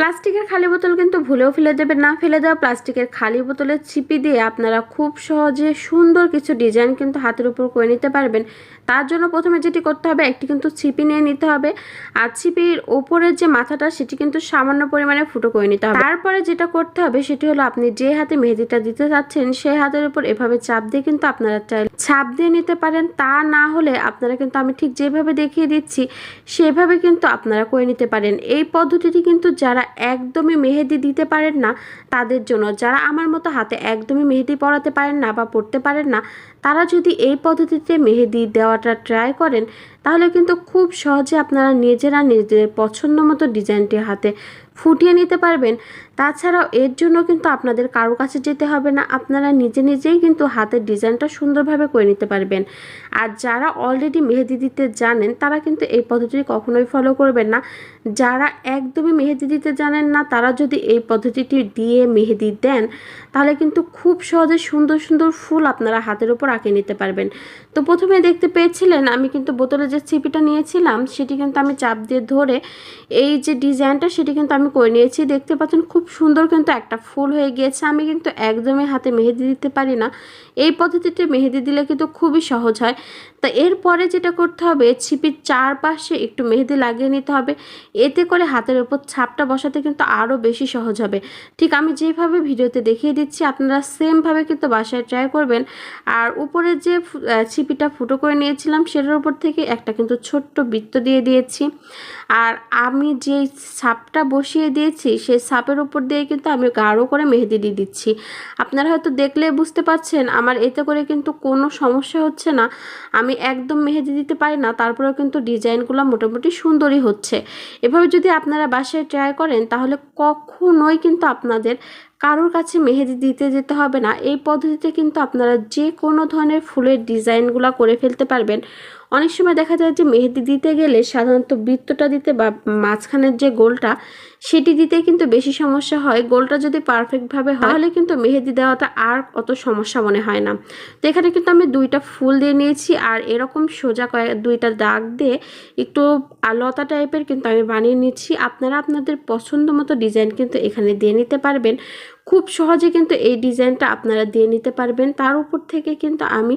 প্লাস্টিকের খালি বোতল কিন্তু ভুলেও ফেলে দেবেন না। ফেলে দেওয়া প্লাস্টিকের খালি বোতলে ছিপি দিয়ে আপনারা খুব সহজে সুন্দর কিছু ডিজাইন কিন্তু হাতের উপর করে নিতে পারবেন। তার জন্য প্রথমে যেটি করতে হবে, একটি কিন্তু ছিপি নিয়ে নিতে হবে। আর ছিপির ওপরের যে মাথাটা, সেটি কিন্তু সামান্য পরিমাণে ফুটো করে নিতে হবে। তারপরে যেটা করতে হবে, সেটি হলো আপনি যে হাতে মেহেদিটা দিতে চাচ্ছেন, সেই হাতের উপর এভাবে চাপ দিয়ে কিন্তু আপনারা চাইলে ছাপ দিয়ে নিতে পারেন। তা না হলে আপনারা কিন্তু, আমি ঠিক যেভাবে দেখিয়ে দিচ্ছি, সেভাবে কিন্তু আপনারা করে নিতে পারেন। এই পদ্ধতিটি কিন্তু যারা একদমই মেহেদি দিতে পারেন না তাদের জন্য। যারা আমার মতো হাতে একদমই মেহেদি পরাতে পারেন না বা পড়তে পারেন না, তারা যদি এই পদ্ধতিতে মেহেদি দেওয়াটা ট্রাই করেন, তাহলে কিন্তু খুব সহজে আপনারা নিজেরা নিজেদের পছন্দ মতো ডিজাইনটি হাতে ফুটিয়ে নিতে পারবেন। তাছাড়াও এর জন্য কিন্তু আপনাদের কারও কাছে যেতে হবে না। আপনারা নিজে নিজেই কিন্তু হাতের ডিজাইনটা সুন্দরভাবে করে নিতে পারবেন। আর যারা অলরেডি মেহেদি দিতে জানেন, তারা কিন্তু এই পদ্ধতিটি কখনোই ফলো করবেন না। যারা একদমই মেহেদি দিতে জানেন না, তারা যদি এই পদ্ধতিটি দিয়ে মেহেদি দেন, তাহলে কিন্তু খুব সহজে সুন্দর সুন্দর ফুল আপনারা হাতের উপর আঁকে নিতে পারবেন। তো প্রথমে দেখতে পেয়েছিলেন, আমি কিন্তু বোতলে যে ছিপিটা নিয়েছিলাম, সেটি কিন্তু আমি চাপ দিয়ে ধরে এই যে ডিজাইনটা, সেটি কিন্তু আমি করে নিয়েছি। দেখতে পাচ্ছেন খুব সুন্দর কিন্তু একটা ফুল হয়ে গিয়েছে। আমি কিন্তু একদমই হাতে মেহেদি দিতে পারি না। এই পদ্ধতিতে মেহেদি দিলে কিন্তু খুবই সহজ হয়। তা এরপরে যেটা করতে হবে, ছিপির চারপাশে একটু মেহেদি লাগিয়ে নিতে হবে। এতে করে হাতের উপর ছাপটা বসাতে কিন্তু আরও বেশি সহজ হবে। ঠিক আমি যেভাবে ভিডিওতে দেখিয়ে দিচ্ছি, আপনারা সেমভাবে কিন্তু বাসায় ট্রাই করবেন। আর উপরে যে ছিপিটা ফুটো করে নিয়েছিলাম, সেটার উপর থেকে একটা কিন্তু ছোট্ট বৃত্ত দিয়ে দিয়েছি। আর আমি যে ছাপটা বসিয়ে দিয়েছি, সেই ছাপের উপর দিয়ে কিন্তু আমি গাঢ় করে মেহেদি দিয়ে দিচ্ছি। আপনারা হয়তো দেখলে বুঝতে পারছেন, আমার এতে করে কিন্তু কোনো সমস্যা হচ্ছে না। আমি একদম মেহেদি দিতে পারি না, তারপরেও কিন্তু ডিজাইনগুলো মোটামুটি সুন্দরই হচ্ছে। এভাবে যদি আপনারা বাসায় ট্রাই করেন, তাহলে কখনোই কিন্তু আপনাদের কারোর কাছে মেহেদি দিতে যেতে হবে না। এই পদ্ধতিতে কিন্তু আপনারা যে কোনো ধরনের ফুলের ডিজাইনগুলো করে ফেলতে পারবেন। অনেক সময় দেখা যায় যে মেহেদি দিতে গেলে সাধারণত বৃত্তটা দিতে বা মাঝখানের যে গোলটা, সেটি দিতে কিন্তু বেশি সমস্যা হয়। গোলটা যদি পারফেক্টভাবে হয়, তাহলে কিন্তু মেহেদি দেওয়াটা আর অত সমস্যা মনে হয় না। তো এখানে কিন্তু আমি দুইটা ফুল দিয়ে নিয়েছি আর এরকম সোজা কয়েক দুইটা দাগ দিয়ে একটু লতা টাইপের কিন্তু আমি বানিয়ে নিচ্ছি। আপনারা আপনাদের পছন্দ মতো ডিজাইন কিন্তু এখানে দিয়ে নিতে পারবেন। খুব সহজে কিন্তু এই ডিজাইনটা আপনারা দিয়ে নিতে পারবেন। তার উপর থেকে কিন্তু আমি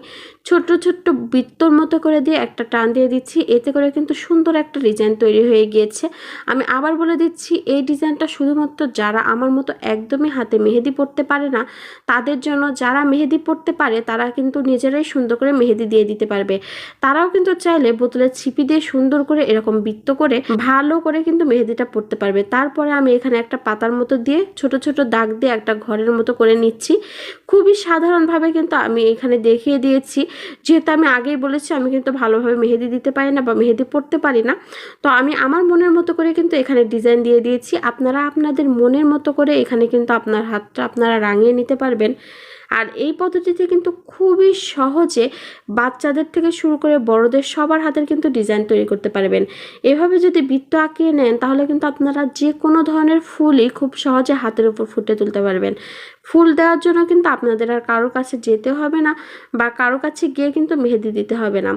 ছোট্ট ছোট্ট বৃত্তর মতো করে দিয়ে একটা টান দিয়ে দিচ্ছি। এতে করে কিন্তু সুন্দর একটা ডিজাইন তৈরি হয়ে গিয়েছে। আমি আবার বলে দিচ্ছি, এই ডিজাইনটা শুধুমাত্র যারা আমার মতো একদমই হাতে মেহেদি পড়তে পারে না, তাদের জন্য যারা মেহেদি পড়তে পারে, তারা কিন্তু নিজেরাই সুন্দর করে মেহেদি দিয়ে দিতে পারবে। তারাও কিন্তু চাইলে বোতলের ছিপি দিয়ে সুন্দর করে এরকম বৃত্ত করে ভালো করে কিন্তু মেহেদিটা পড়তে পারবে। তারপরে আমি এখানে একটা পাতার মতো দিয়ে ছোট ছোট দাগ দিয়ে একটা ঘরের মতো করে নিচ্ছি। খুবই সাধারণভাবে কিন্তু আমি এখানে দেখিয়ে দিয়েছি। যেহেতু আমি আগেই বলেছি, আমি কিন্তু ভালোভাবে মেহেদি দিতে পারি না বা মেহেদি পড়তে পারি না। তো আমি আমার মনের মতো করে কিন্তু এখানে ডিজাইন দিয়ে দিয়েছি। আপনারা আপনাদের মনের মতো করে এখানে কিন্তু আপনার হাতটা আপনারা রাঙিয়ে নিতে পারবেন। আর এই পদ্ধতিতে কিন্তু খুবই সহজে বাচ্চাদের থেকে শুরু করে বড়দের সবার হাতের কিন্তু ডিজাইন তৈরি করতে পারবেন। এভাবে যদি বৃত্ত আঁকিয়ে নেন, তাহলে কিন্তু আপনারা যে কোনো ধরনের ফুলই খুব সহজে হাতের উপর ফুটে তুলতে পারবেন। ফুল দেওয়ার জন্য কিন্তু আপনাদের আর কারোর কাছে যেতে হবে না বা কারও কাছে গিয়ে কিন্তু মেহেদি দিতে হবে না।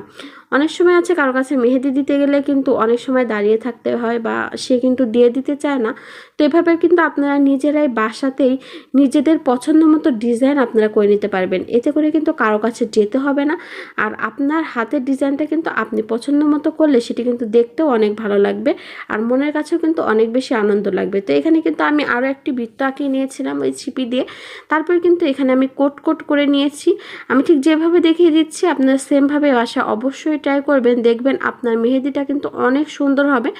অনেক সময় আছে কারও কাছে মেহেদি দিতে গেলে কিন্তু অনেক সময় দাঁড়িয়ে থাকতে হয় বা সে কিন্তু দিয়ে দিতে চায় না। তো এভাবে কিন্তু আপনারা নিজেরাই বাসাতেই নিজেদের পছন্দ মতো ডিজাইন আপনারা করে নিতে পারবেন। এতে করে কিন্তু কারও কাছে যেতে হবে না। আর আপনার হাতের ডিজাইনটা কিন্তু আপনি পছন্দ মতো করলে সেটি কিন্তু দেখতেও অনেক ভালো লাগবে আর মনের কাছেও কিন্তু অনেক বেশি আনন্দ লাগবে। তো এখানে কিন্তু আমি আরও একটি বৃত্ত আঁকিয়ে নিয়েছিলাম ওই ছিপি দিয়ে। তারপরে কিন্তু এখানে আমি কোট কোট করে নিয়েছি। আমি ঠিক যেভাবে দেখিয়ে দিচ্ছি, আপনার সেমভাবে বাসা অবশ্যই ট্রাই করবেন, দেখবেন আপনার মেহেদিটা কিন্তু অনেক সুন্দর হবে।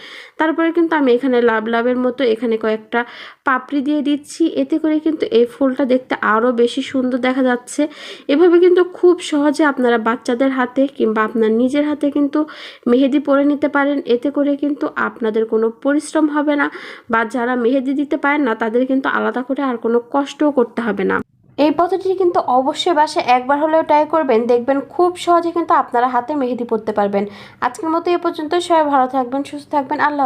তারপরে কিন্তু আমি এখানে লাভ লাভের মতো এখানে কয়েকটা পাপড়ি দিয়ে দিচ্ছি। এতে করে কিন্তু এই ফুলটা দেখতে আরও বেশি সুন্দর দেখা যাচ্ছে। এভাবে কিন্তু খুব সহজে আপনারা বাচ্চাদের হাতে কিংবা আপনার নিজের হাতে কিন্তু মেহেদি পরে নিতে পারেন। এতে করে কিন্তু আপনাদের কোনো পরিশ্রম হবে না বা যারা মেহেদি দিতে পারেন না, তাদের কিন্তু আলাদা করে আর কোনো কষ্টও করতে হবে না। এই পদ্ধতিটি কিন্তু অবশ্যই বাসে একবার হলেও ট্রাই করবেন। দেখবেন খুব সহজে কিন্তু আপনারা হাতে মেহেদি পড়তে পারবেন। আজকের মতো এ পর্যন্ত সবাই ভালো থাকবেন, সুস্থ থাকবেন। আল্লাহ।